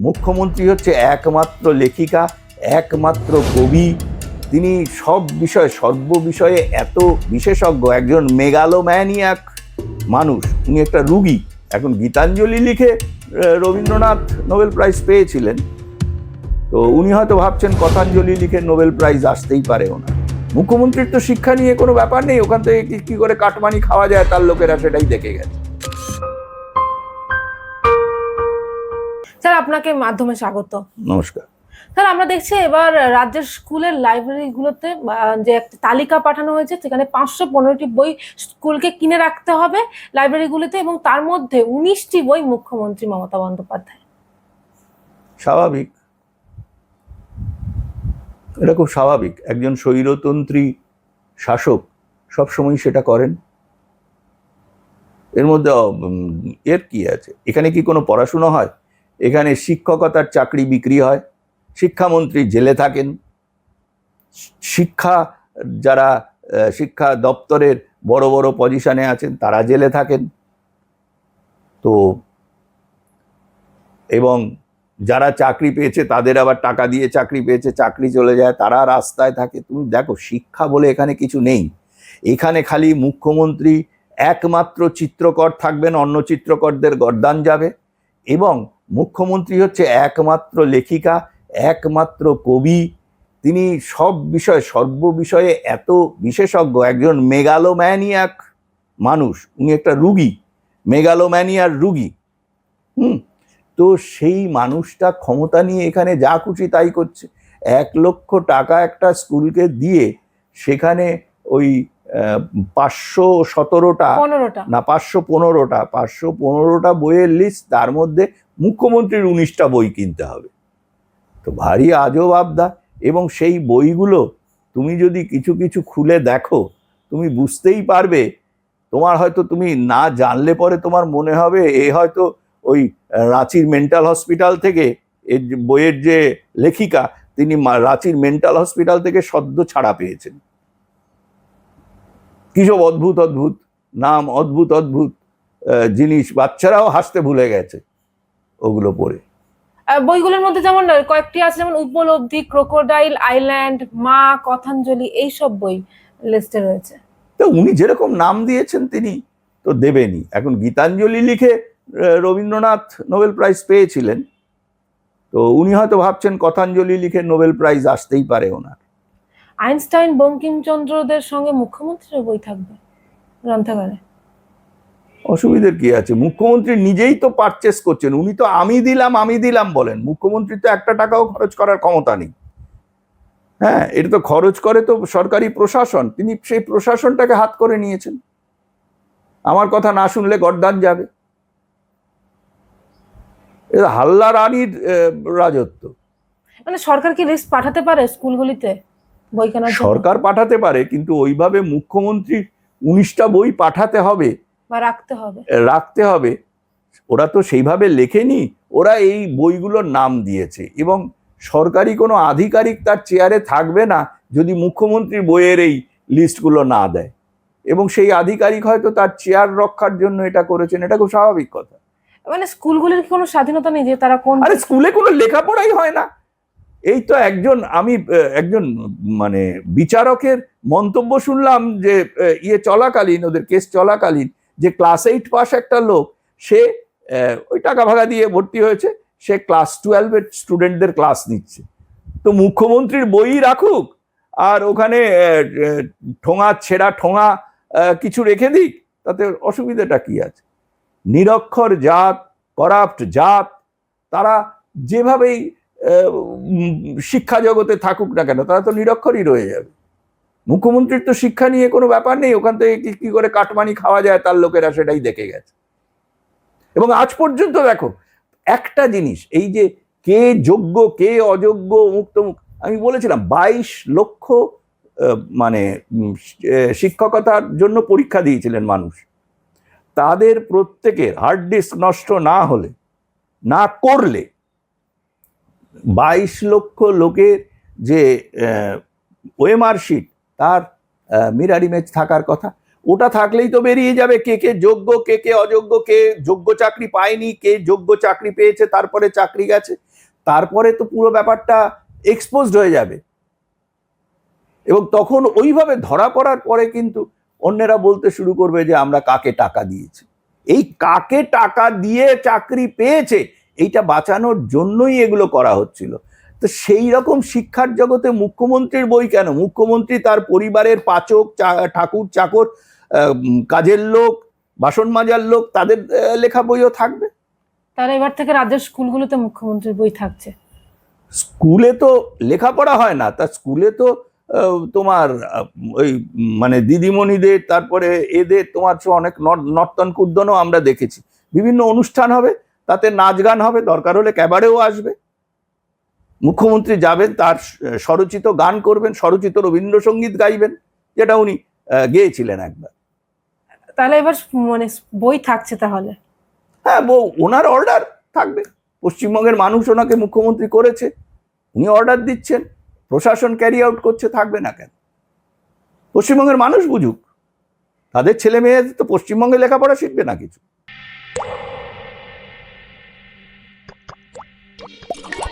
মুখ্যমন্ত্রী হচ্ছে একমাত্র লেখিকা, একমাত্র কবি। তিনি সব বিষয়ে, সর্ব বিষয়ে এত বিশেষজ্ঞ, একজন মেগালোম্যানিয়াক মানুষ। উনি একটা রুগী। এখন গীতাঞ্জলি লিখে রবীন্দ্রনাথ নোবেল প্রাইজ পেয়েছিলেন। তো উনি হয়তো ভাবছেন কথাঞ্জলি লিখে নোবেল প্রাইজ আসতেই পারে ওনার। মুখ্যমন্ত্রীর তো শিক্ষা নিয়ে কোনো ব্যাপার নেই। ওখান থেকে কি- কি করে কাটমানি খাওয়া যায়, তার লোকেরা সেটাই দেখে গেছে। আপনাকে মাধ্যমে স্বাগত। নমস্কার। স্যার আমরা দেখছি এবার রাজ্যের স্কুলের লাইব্রেরিগুলোতে যে একটা তালিকা পাঠানো হয়েছে সেখানে পাঁচশো পনেরোটি বই স্কুলকে কিনে রাখতে হবে লাইব্রেরিগুলিতে এবং তার মধ্যে উনিশটি বই মুখ্যমন্ত্রী মমতা বন্দ্যোপাধ্যায়। স্বাভাবিক। এটা খুব স্বাভাবিক। একজন স্বৈরতন্ত্রী শাসক সবসময় সেটা করেন। এর মধ্যে এর কি আছে? এখানে কি কোনো পড়াশুনো হয়? এখানে শিক্ষকতার চাকরি বিক্রি হয়, শিক্ষামন্ত্রী জেলে থাকেন। শিক্ষা যারা শিক্ষা দপ্তরের বড় বড় পজিশনে আছেন, তারা জেলে থাকেন। তো এবং যারা চাকরি পেয়েছে, তাদের আবার টাকা দিয়ে চাকরি পেয়েছে, চাকরি চলে যায়, তারা রাস্তায় থাকে। তুমি দেখো, শিক্ষা বলে এখানে কিছু নেই। এখানে খালি মুখ্যমন্ত্রী একমাত্র চিত্রকর থাকবেন, অন্য চিত্রকরদের গরদান যাবে। এবং মুখ্যমন্ত্রী হচ্ছে একমাত্র লেখিকা, একমাত্র কবি। তিনি সব বিষয়ে, সর্ব বিষয়ে এত বিশেষজ্ঞ, একজন মেগালোম্যানিয়াক মানুষ। উনি একটা রুগী, মেগালোম্যানিয়ার রুগী। হুম? তো সেই মানুষটা ক্ষমতা নিয়ে এখানে যা খুশি তাই করছে। এক লক্ষ টাকা একটা স্কুলকে দিয়ে সেখানে ওই পাঁচশো সতেরোটা না পাঁচশো পনেরোটা পাঁচশো পনেরোটা বইয়ের লিস্ট তার মধ্যে মুখ্যমন্ত্রীর উনিশটা বই কিনতে হবে। তো ভারী আজব আবদা। এবং সেই বইগুলো তুমি যদি কিছু কিছু খুলে দেখো তুমি বুঝতেই পারবে তোমার হয়তো তুমি না জানলে পরে তোমার মনে হবে এ হয়তো ওই রাঁচির মেন্টাল হসপিটাল থেকে এর যে বইয়ের যে লেখিকা তিনি রাঁচির মেন্টাল হসপিটাল থেকে সদ্য ছাড়া পেয়েছেন। কিসব অদ্ভুত অদ্ভুত? নাম অদ্ভুত অদ্ভুত জিনিস বাচ্চারাও হাসতে ভুলে গেছে ওগুলো পড়ে। বইগুলোর মধ্যে যেমন কয়েকটি আছে যেমন উপলব্ধি ক্রোকোডাইল আইল্যান্ড মা কথাঞ্জলি এইসব বই লিস্টে রয়েছে। তো উনি যেরকম নাম দিয়েছেন তিনি তো দেবেনই। এখন গীতাঞ্জলি লিখে রবীন্দ্রনাথ নোবেল প্রাইজ পেয়েছিলেন। তো উনি হয়তো ভাবছেন কথাঞ্জলি লিখে নোবেল প্রাইজ আসতেই পারে ওনার। আইনস্টাইন বঙ্কিমচন্দ্রদের সঙ্গে মুখ্যমন্ত্রীর বই থাকবে গ্রন্থাগারে। অসুবিধার কি আছে? মুখ্যমন্ত্রী নিজেই তো পারচেস করছেন। উনি তো আমি দিলাম আমি দিলাম বলেন। মুখ্যমন্ত্রী তো একটা টাকাও খরচ করার ক্ষমতা নেই। হ্যাঁ এটা তো খরচ করে তো সরকারি প্রশাসন। তিনি সেই প্রশাসনটাকে হাত করে নিয়েছেন। আমার কথা না শুনলে গরদান যাবে। এটা হাল্লা রানীর রাজত্ব। মানে সরকার কি লিস্ট পাঠাতে পারে স্কুলগুলিতে? বই কেনার সরকার পাঠাতে পারে কিন্তু ওইভাবে মুখ্যমন্ত্রী উনিশটা বই পাঠাতে হবে। বা রাখতে হবে। রাখতে হবে। ওরা তো সেইভাবে লেখেনি ওরা এই বইগুলোর নাম দিয়েছে এবং সরকারি কোনো আধিকারিক তার চেয়ারে থাকবে না যদি মুখ্যমন্ত্রীর বইয়ের এই লিস্টগুলো না দেয়। এবং সেই আধিকারিক হয়তো তার চেয়ার রক্ষার জন্য এটা করেছেন এটা খুব স্বাভাবিক কথা। মানে স্কুলগুলির কোনো স্বাধীনতা নেই যে তারা কোন আরে স্কুলে কোনো লেখাপড়াই হয় না। এই তো একজন, আমি একজন মানে বিচারকের মন্তব্য শুনলাম যে ইয়ে চলাকালীন, ওদের কেস চলাকালীন, যে ক্লাস এইট পাস একটা লোক, সে ওই টাকা ভাগা দিয়ে ভর্তি হয়েছে, সে ক্লাস টুয়েলভের স্টুডেন্টদের ক্লাস নিচ্ছে। তো মুখ্যমন্ত্রীর বই রাখুক, আর ওখানে ঠোঙা ছেঁড়া ঠোঙা কিছু রেখে দিক, তাতে অসুবিধাটা কি আছে? নিরক্ষর জাত করাপ্ট জাত, তারা যেভাবেই শিক্ষা জগতে থাকুক না কেন, তারা তো নিরক্ষরই রয়ে যাবে। মুখ্যমন্ত্রীর তো শিক্ষা নিয়ে কোনো ব্যাপার নেই, ওখান থেকে কি কি করে কাটমানি খাওয়া যায় তার লোকেরা সেটাই দেখে গেছে। এবং আজ পর্যন্ত দেখো, একটা জিনিস, এই যে কে যোগ্য, কে অযোগ্য মুক্ত আমি বলেছিলাম, বাইশ লক্ষ মানে শিক্ষকতার জন্য পরীক্ষা দিয়েছিলেন মানুষ। তাদের প্রত্যেকের হার্ড ডিস্ক নষ্ট না হলে, না করলে বাইশ লক্ষ লোকের যে ওএমআর শিট তার মিরার ইমেজ থাকার কথা। ওটা থাকলেই তো বেরিয়ে যাবে। কে কে যোগ্য, কে কে অযোগ্য, কে যোগ্য চাকরি পায়নি, কে যোগ্য চাকরি পেয়েছে, তারপরে চাকরি গেছে। তারপরে তো পুরো ব্যাপারটা এক্সপোজড হয়ে যাবে। এবং তখন ওইভাবে ধরা পড়ার পরে কিন্তু অন্যেরা বলতে শুরু করবে যে, আমরা কাকে টাকা দিয়েছি? এই কাকে টাকা দিয়ে চাকরি পেয়েছে? এইটা বাঁচানোর জন্যই এগুলো করা হচ্ছিল। তো সেই রকম শিক্ষার জগতে মুখ্যমন্ত্রীর বই কেন? মুখ্যমন্ত্রী তার পরিবারের পাচক ঠাকুর চাকর কাজের লোক বাসন মাজার লোক তাদের লেখা বইও থাকবে? তাহলে এবার থেকে রাজ্যের স্কুলগুলোতে মুখ্যমন্ত্রীর বই থাকছে। স্কুলে তো লেখাপড়া হয় না তা স্কুলে তো তোমার ওই মানে দিদিমণিদের তারপরে এদের তোমার অনেক নর- নর্তন কুর্দনও আমরা দেখেছি। বিভিন্ন অনুষ্ঠান হবে তাতে নাচ গান হবে দরকার হলে ক্যাবারেও আসবে। মুখ্যমন্ত্রী যাবেন তার স্বরচিত গান করবেন স্বরচিত রবীন্দ্রসঙ্গীত গাইবেন যেটা উনি গেয়েছিলেন একবার। তাহলে এবার মানে বই থাকছে তাহলে? হ্যাঁ বউ ওনার অর্ডার থাকবে। পশ্চিমবঙ্গের মানুষ ওনাকে মুখ্যমন্ত্রী করেছে উনি অর্ডার দিচ্ছেন প্রশাসন ক্যারি আউট করছে থাকবে না কেন? পশ্চিমবঙ্গের মানুষ বুঝুক। তাদের ছেলে মেয়ে তো পশ্চিমবঙ্গে লেখাপড়া শিখবে না কিছু। Thank you.